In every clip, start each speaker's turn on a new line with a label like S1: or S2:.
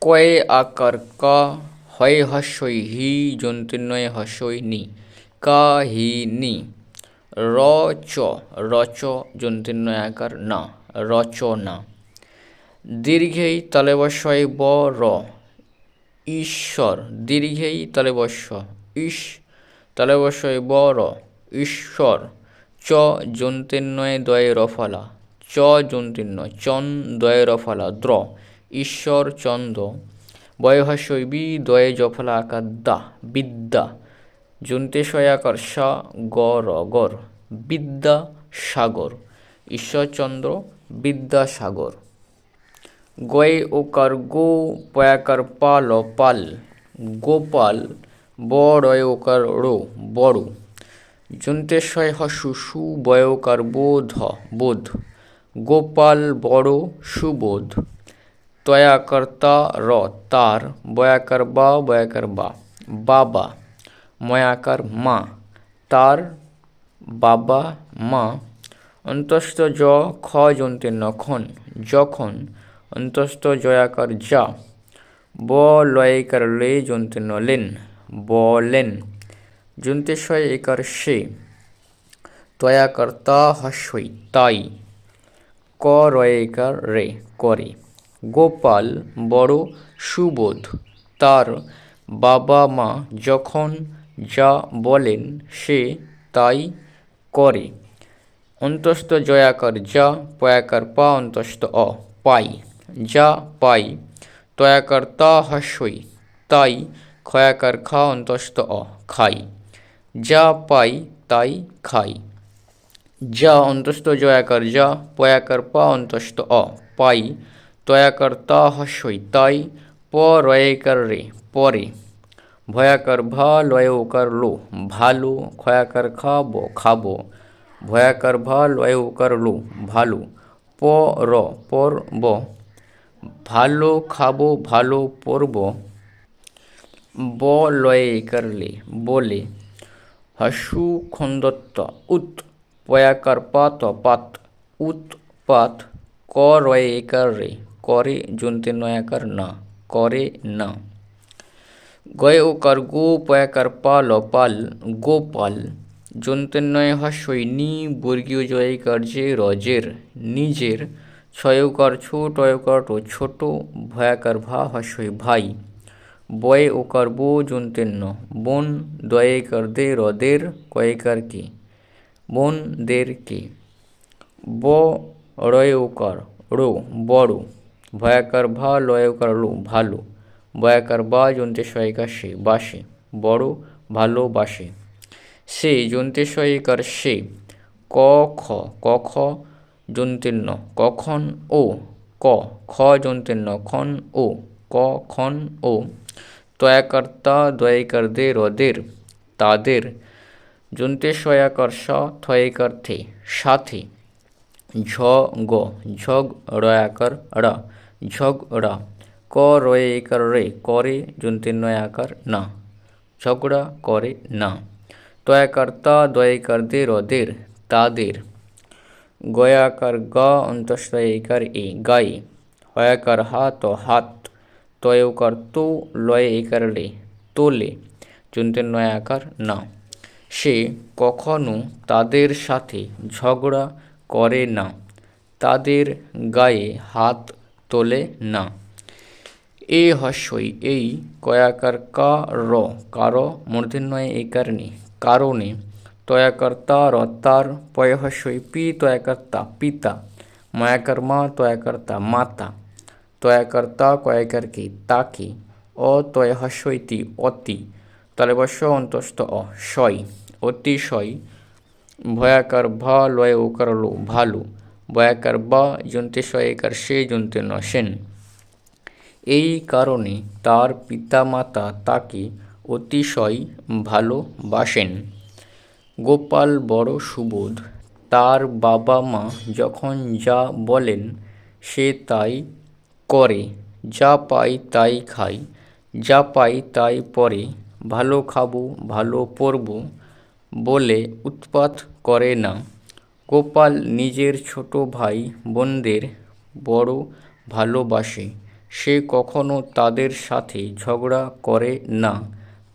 S1: কয়ে আকার কা হয় হস্যই হি যন্ত্রনয় হস্যই নি, কা হি নি। র চ রচ যন্ত্রনয় আকার না রচনা দীর্ঘেই তালেবস্বয় ব, র। ঈশ্বর, দীর্ঘেই তালেবস্য ইস তালেবস্বয় ব, র। ঈশ্বর, চ যন্ত্রনয় দয়ে রফলা চ যন্ত্রন্য চন দয়ে রফলা দ্র। ঈশ্বর চন্দ্র বয়ভাষয় বি দয়ে জফলা আকার দা বিদ্যা যন্তেশয় আকার সা গর গর। বিদ্যা সাগর। ঈশ্বরচন্দ্র বিদ্যাসাগর গয়ে ওকার গো পয়াকার পাল পাল। গোপাল বড়য় ওকার রো বড়। যন্তেশয় হসু সু বয়কার বোধ বোধ। গোপাল বড় সুবোধ। তয়াকার তা র তার বয়াকার বা বয়াকার বা বাবা ময়াকার মা তার বাবা মা অন্তস্থ জ খ জন্তে নখন যখন অন্তস্থ জয়াকার যা ব লয়কার লে জন্তে নলেন বলেন যন্তেশয় একার সে তয়াকার তা হস্যই তাই ক রয়েকার রে করে গোপাল বড় সুবোধ। তার বাবা মা যখন যা বলেন সে তাই করে। অন্তস্থ জয়াকার যা, পয়াকার পা, অন্তস্থ অ, পাই। যা পাই, তয়াকার তা হস্যই। তাই ক্ষয়াকার খা, অন্তস্থ অ, খাই। যা পাই, তাই খাই। যা, অন্তস্থ জয়াকার যা, পয়াকার পা, অন্তস্থ অ, পাই। তয়াকার তা হস্যই তাই প রয়েকার রে পরে ভয়াকার ভা লয় ওকার লো ভালো ক্ষয়াকার খাব খাব ভয়াকার ভা লয় লো ভালো প র পর ব ভালো খাব ভালো পরব ব লয়ে একারলে বলে হাসু খন্দত্ত উত পয়াকার পাত পাত উৎপাত ক রয়ে রে করে জন্তে নয়াকার না করে না গয়ে ওকার গো পয়াকার পাল পাল গোপাল যন্ত্রনয় হাস্যই নি বর্গীয় জয়কার যে রজের নিজের ছয়কার ছোট অয়কার টো ছোট ভয়াকার ভা হাস্যই ভাই বয়ে ওকার বো যন্ত্রন্য বন দয়েকার দে রদের কয়েকার কে বোন দের কে ব রয় ওকার রো বড় ভয়াকার ভা লয়কার লো, ভালো। বয়াকার বা যন্ত্রেশয়িকার সে, বাসে। বড় ভালোবাসে সে জন্তে যন্ত্রেশয়িকার সে। ক, খ ক, খ যন্ত্রেন্ন কখন, ও। ক, খ যন্ত্রেন্ন খন, ও। ক, খন, ও। তয়াকর্তা দে রদের। তাদের। যন্ত্রেশয়াকর স থয়কার থে সাথে। ঝ, গ। ঝগ রয়াকার রা। ঝগড়া। ক রয়ে একার রে করে যন্ত্রের নয় আকার না। ঝগড়া করে না। তয়াকার তা দয়াকার দে রদের তাদের। গয়াকার গা অন্তঃ একার এ গায়ে হয়াকার হাত। হাত তয়কার তো, লয় একার লে তোলে যন্ত্রের নয় আকার না। সে কখনো তাদের সাথে ঝগড়া করে না। তাদের গায়ে হাত তোলে না। এ হস্যই, এই কয়াকার কা র, কার মূর্ধন্যয় এই কারণে কারণে তয়াকর্তা রতার পয়হস্যই পি তয়াকর্তা, পিতা ময়াকার মা তয়াকর্তা, মাতা, তয়াকর্তা কয়াকার কি তাকে, অতয়হস্যইতি, অতি, তালেবস্য অন্তস্থ অ শয় অতিশয়, ভয়াকার ভা লয় ওকার লো ভালো বয়াকার বা যন্ত্রে সয়কার সে যন্ত্রে নসেন। এই কারণে তার পিতামাতা তাকে অতিশয় ভালোবাসেন। গোপাল বড় সুবোধ, তার বাবা মা যখন যা বলেন সে তাই করে, যা পাই তাই খাই, যা পাই তাই পরে, ভালো খাব, ভালো পরব বলে উৎপাত করে না। গোপাল নিজের ছোট ভাই বোনদের বড় ভালোবাসে। সে কখনো তাদের সাথে ঝগড়া করে না,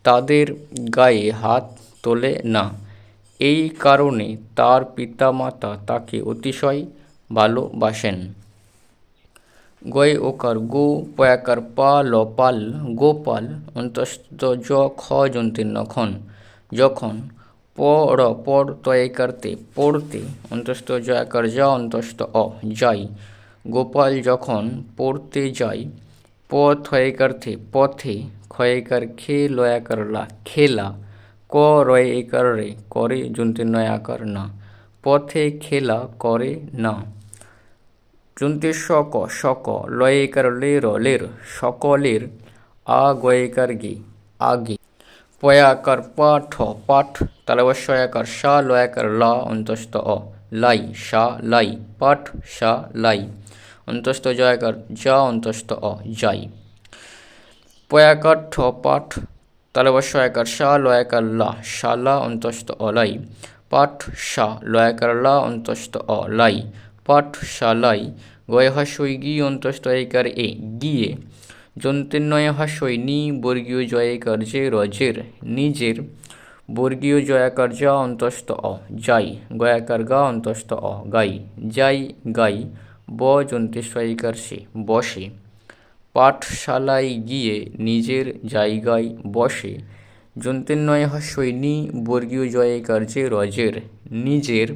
S1: তাদের গায়ে হাত তোলে না। এই কারণে তার পিতামাতা তাকে অতিশয় ভালোবাসেন। গয়ে ওকার গো পয়াকার পা ল পাল গোপাল অন্তস্থ জ খ যন্তীর্ণ খন যখন পড় পড় তয় করতে পড়তে অন্তস্থ জয়াকার যা অন্তস্থ অ যাই গোপাল যখন পড়তে যায় পথ হয়ে করতে পথে ক্ষয়কার খে লয়াকার লা, খেলা। ক রয় একার রে, করে যন্তীর্ণ আকার না। পথে খেলা করে না। চুন্তে শক শক লয়েকার লের লের, সকলের আ গয়েকার গে, আগে। পয়াকার পাঠ পাঠ, তালবস্বয়াকার সা, লয়াকার লা, অন্তস্থ অ, লাই, সা, লাই, পাঠ, সা, লাই, অন্তস্থ জয়াকার, যা, অন্তস্থ অ, যাই। পয়াকার ঠ পাঠ, তালবস্বয়াকার সা, লয়াকার লা শালা অন্তস্থ অলাই পাঠ, সা, লয়াকার লা, অন্তস্থ অ, লাই, পাঠ শালাই গয় হাস্যই গি অন্তস্থ একার এ, গিয়ে যন্ত্রেন্নয় হাস্যই নি বর্গীয় জয়কার যে রজের নিজের বর্গীয় জয়াকার যা অন্তস্থ অ, যাই গয়াকার গা অন্তস্থ অ, গাই, যাই, গাই, ব যন্ত্রেশ্বয়িকার সে বসে, পাঠশালায় গিয়ে নিজের জায়গায় বসে যন্ত্রেন্নয় হাস্যই নি বর্গীয় জয়কার যে রজের নিজের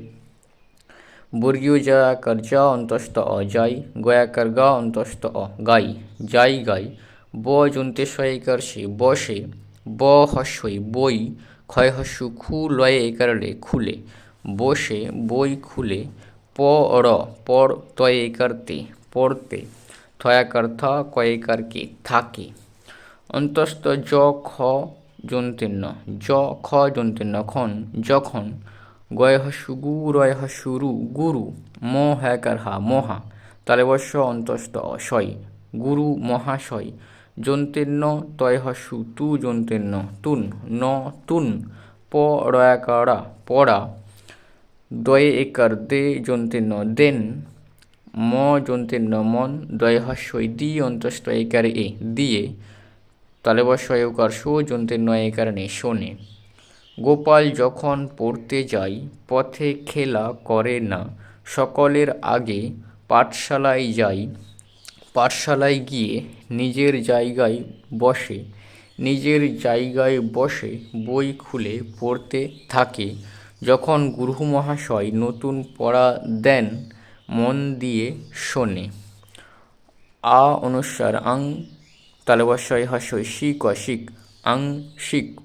S1: বর্গীয় যা অন্তস্থ অ যাই গয়াকার গা অন্তস্থ অ গাই যাই গাই ব যন্ত্রেশ্বয়িকার সে বসে ব হস্যই বই ক্ষয় হস্য খু লয়ে একারলে খুলে বসে বই খুলে প র পড় তয়ে একারতে পড়তে থয়াকার থা কয়েকার কে থাকে অন্তস্থ জ খ যন্তীর্ণ জ খ যন্তীর্ণ খন যখন গয় হাসু গু রয় গুরু ম হ্যাকার হা মহা। তালেবস্য অন্তস্থ অশয় গুরু মহাশয় যন্তীর্ণ তয় তু যন্তীর্ণ তুন ন তুন প রয়াকারা পড়া। দয়ে একার দে যন্তীর্ণ দেন। ম যন্তীর্ণ মন। দয় দি অন্তস্থ একার এ। দিয়ে। তালেবস্বয়কার সু যন্তীর্ণ একার নে শোনে গোপাল যখন পড়তে যায় পথে খেলা করে না। সকলের আগে পাঠশালায় যায় পাঠশালায় গিয়ে নিজের জায়গায় বসে। নিজের জায়গায় বসে বই খুলে পড়তে থাকে। যখন গুরু মহাশয় নতুন পড়া দেন, মন দিয়ে শোনে। আ অনুসার আং তালবস্বয় হাস্যই শিক শিক আং, শিক।